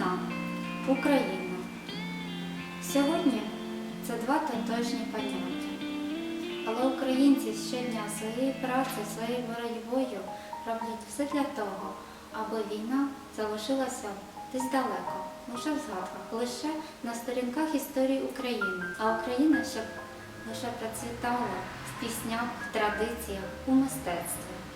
Війна, Україна. Сьогодні це два тотожні поняття. Але українці щодня своєю працею, своєю боротьбою роблять все для того, аби війна залишилася десь далеко, лише в згадках, лише на сторінках історії України, а Україна щоб лише процвітала в піснях, в традиціях, у мистецтві.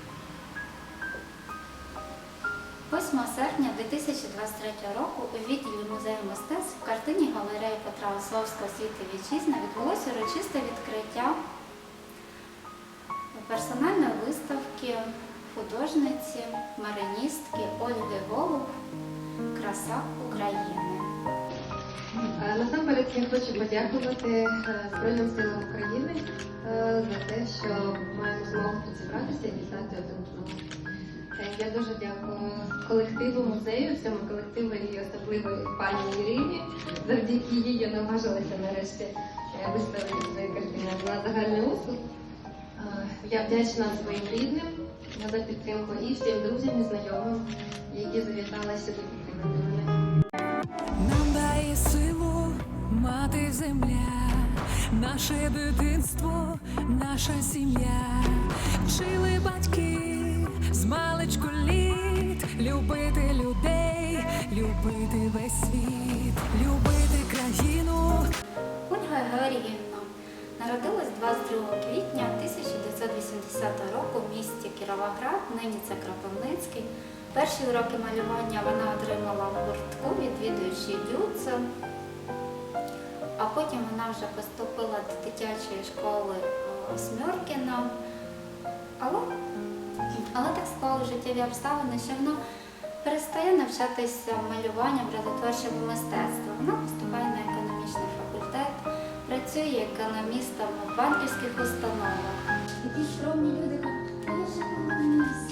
8 серпня 2023 року у відділі музею мистецтв в картині галереї Петра Осовського «Світ і вітчизна відбулося урочисте відкриття персональної виставки художниці, мариністки Ольги Голуб Краса України. Е, Насамперед я хочу подякувати е, Збройним силам України е, за те, що маємо змогу тут і дістати один одного. Е, Я дуже дякую колективу музею, цьому колективу і особливо пані Ірині. Завдяки їй я наважилася нарешті е, виставити свої картини на загальний успіх. Е, Я вдячна своїм рідним за підтримку і всім друзям і знайомим, які завітали сюди підтримати мене. Нам дає силу мати земля, наше дитинство, наша сім'я, вчили батьки з літ, любити людей, любити весь світ, любити країну. Ольга Георгіївна народилась 22 квітня 1980 року в місті Кіровоград, нині це Кропивницький. Перші уроки малювання вона отримала в гуртку, відвідуючи дюцу. А потім вона вже поступила до дитячої школи е, Смьоркіна. Але, життєві обставини, що вона перестає навчатися малюванням, радотворчому мистецтву. Вона поступає на економічний факультет, працює економістом у банківських установах. Такі скромні люди кажуть, «А я ж економіст.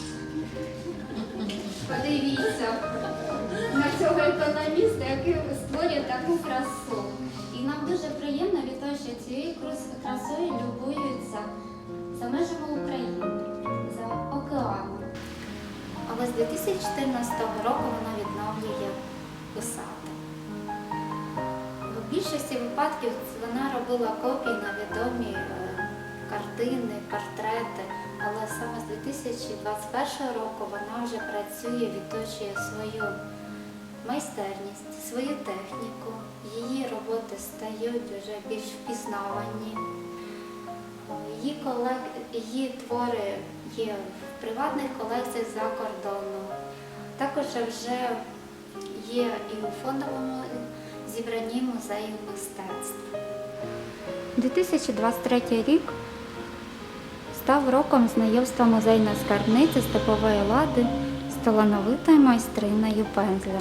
Подивіться на цього економіста, який створює таку красу. І нам дуже приємно від того, що цією красою любуються за межами України, 2014 року вона відновлює писати. В більшості випадків вона робила копії на відомі е, картини, портрети, але саме з 2021 року вона вже працює, відточує свою майстерність, свою техніку. Її роботи стають вже більш впізнавані. Її, колек... її твори є в приватних колекціях за кордоном. Також вже є і у фондовому зібранні музею мистецтв. 2023 рік став роком знайомства музейної скарбниці Степової лади з талановитою майстриною пензля.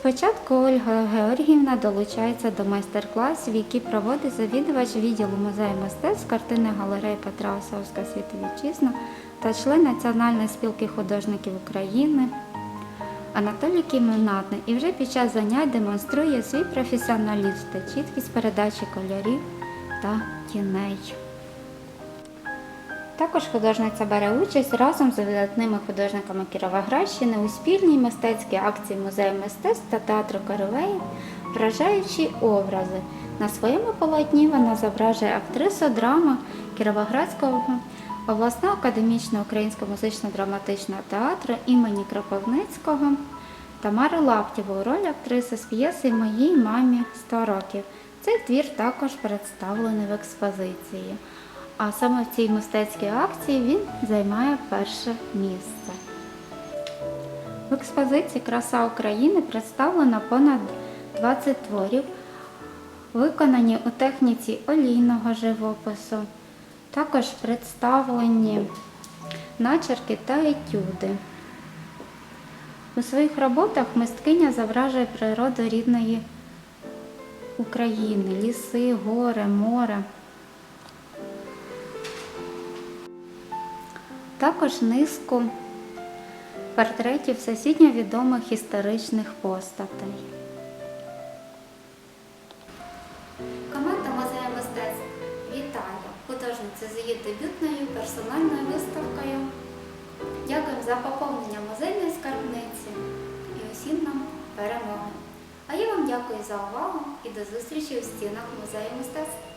Спочатку Ольга Георгіївна долучається до майстер-класів, які проводить завідувач відділу музею мистецтв картини галереї Петра Осовського «Світ і вітчизна» та член Національної спілки художників України Анатолій Кіменатний і вже під час занять демонструє свій професіоналізм та чіткість передачі кольорів та тіней. Також художниця бере участь разом з видатними художниками Кіровоградщини у спільній мистецькій акції Музею мистецтв та театру Каравеї вражаючі образи. На своєму полотні вона зображує актрису драми Кіровоградського обласного академічного українського музично-драматичного театру імені Кропивницького Тамару Лаптєву у роль актриси з п'єси Моїй мамі 100 років. Цей твір також представлений в експозиції. А саме в цій мистецькій акції він займає перше місце. В експозиції Краса України представлено понад 20 творів, виконані у техніці олійного живопису. Також представлені начерки та етюди. У своїх роботах мисткиня зображує природу рідної України, ліси, гори, море. Також низку портретів всесвітньо відомих історичних постатей. Команда музею мистецтв вітає художницю з її дебютною персональною виставкою. Дякуємо за поповнення музейної скарбниці і усім нам перемоги. А я вам дякую за увагу і до зустрічі у стінах музею мистецтв.